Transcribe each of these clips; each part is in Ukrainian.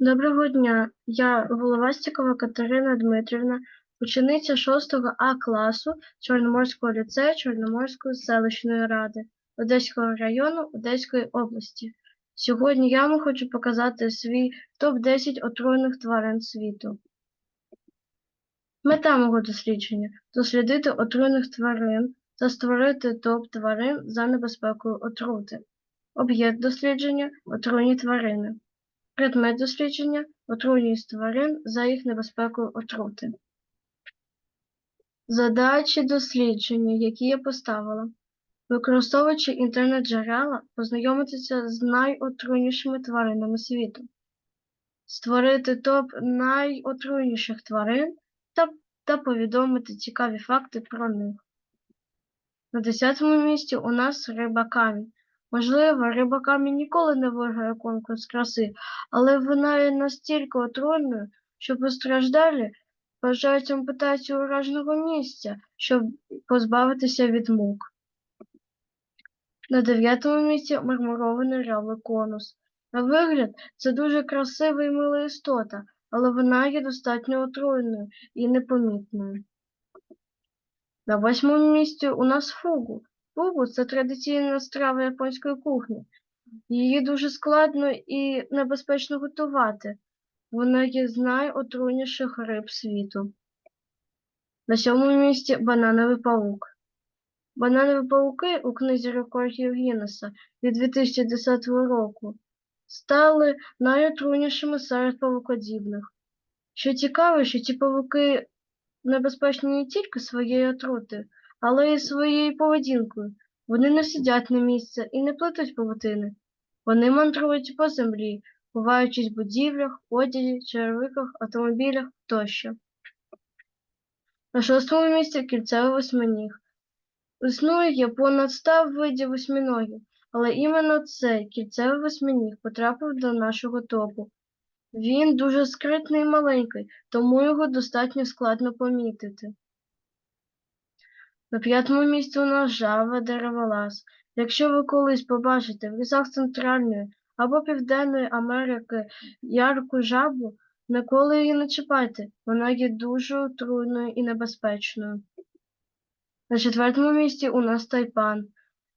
Доброго дня. Я Головастікова Катерина Дмитрівна, учениця 6 А класу Чорноморського ліцею Чорноморської селищної ради Одеського району Одеської області. Сьогодні я вам хочу показати свій топ-10 отруйних тварин світу. Мета мого дослідження дослідити отруйних тварин та створити топ тварин за небезпекою отрути. Об'єкт дослідження отруйні тварини. Предмет дослідження отруйність тварин за їх небезпекою отрути. Задачі дослідження, які я поставила. Використовуючи інтернет-джерела, познайомитися з найотруйнішими тваринами світу, створити топ найотруйніших тварин та, та повідомити цікаві факти про них. На 10-му місці у нас риба камінь. Можливо, риба камінь ніколи не виграє конкурс краси, але вона є настільки отруйною, що постраждалі бажають ампутацію ураженого місця, щоб позбавитися від мук. На дев'ятому місці мармурований рявий конус. На вигляд, це дуже красива і мила істота, але вона є достатньо отруйною і непомітною. На восьмому місці у нас фугу. Фугу це традиційна страва японської кухні. Її дуже складно і небезпечно готувати. Вона є з найотруйніших риб світу. На сьомому місці банановий паук. Бананові пауки у книзі рекордів Гіннеса від 2010 року стали найотруйнішими серед павукодібних. Що цікаво, що ці павуки небезпечні не тільки своєю отрутою, але й своєю поведінкою. Вони не сидять на місце і не плетуть павутини. Вони мандрують по землі, ховаючись в будівлях, одязі, черевиках, автомобілях тощо. На шостому місці кільцевий восьминіг. Існує понад 100 видів восьминогів, але іменно цей кільцевий восьминіг потрапив до нашого топу. Він дуже скритний і маленький, тому його достатньо складно помітити. На п'ятому місці у нас жава дереволаз. Якщо ви колись побачите в лісах Центральної або Південної Америки ярку жабу, ніколи її не чіпайте, вона є дуже отруйною і небезпечною. На четвертому місці у нас тайпан.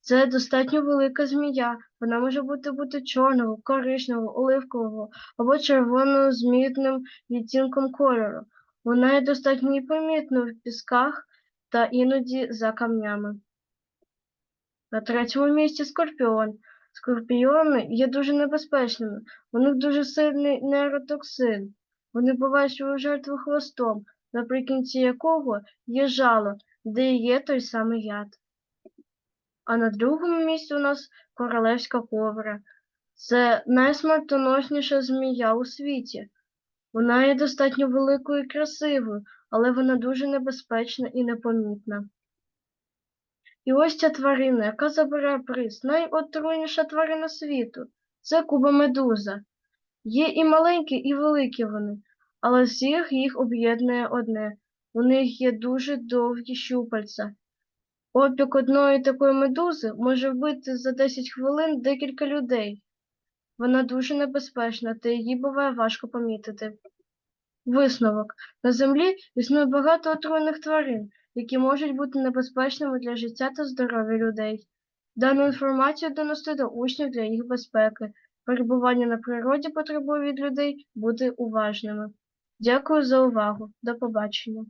Це достатньо велика змія. Вона може бути бути чорного, коричневого, оливкового або червоного з мітним відтінком кольору. Вона є достатньо непомітною в пісках та іноді за камнями. На третьому місці скорпіон. Скорпіони є дуже небезпечними. У них дуже сильний нейротоксин. Вони бувають свою жертву хвостом, наприкінці якого є жало, де є той самий яд. А на другому місці у нас королевська кобра. Це найсмертоносніша змія у світі. Вона є достатньо великою і красивою, але вона дуже небезпечна і непомітна. І ось ця тварина, яка забирає приз, найотруйніша тварина світу. Це кубомедуза. Є і маленькі, і великі вони, але всіх їх об'єднує одне. У них є дуже довгі щупальця. Опік одної такої медузи може вбити за 10 хвилин декілька людей. Вона дуже небезпечна, та її буває важко помітити. Висновок. На землі існує багато отруйних тварин, які можуть бути небезпечними для життя та здоров'я людей. Дану інформацію донести до учнів для їх безпеки. Перебування на природі потребує від людей бути уважними. Дякую за увагу. До побачення.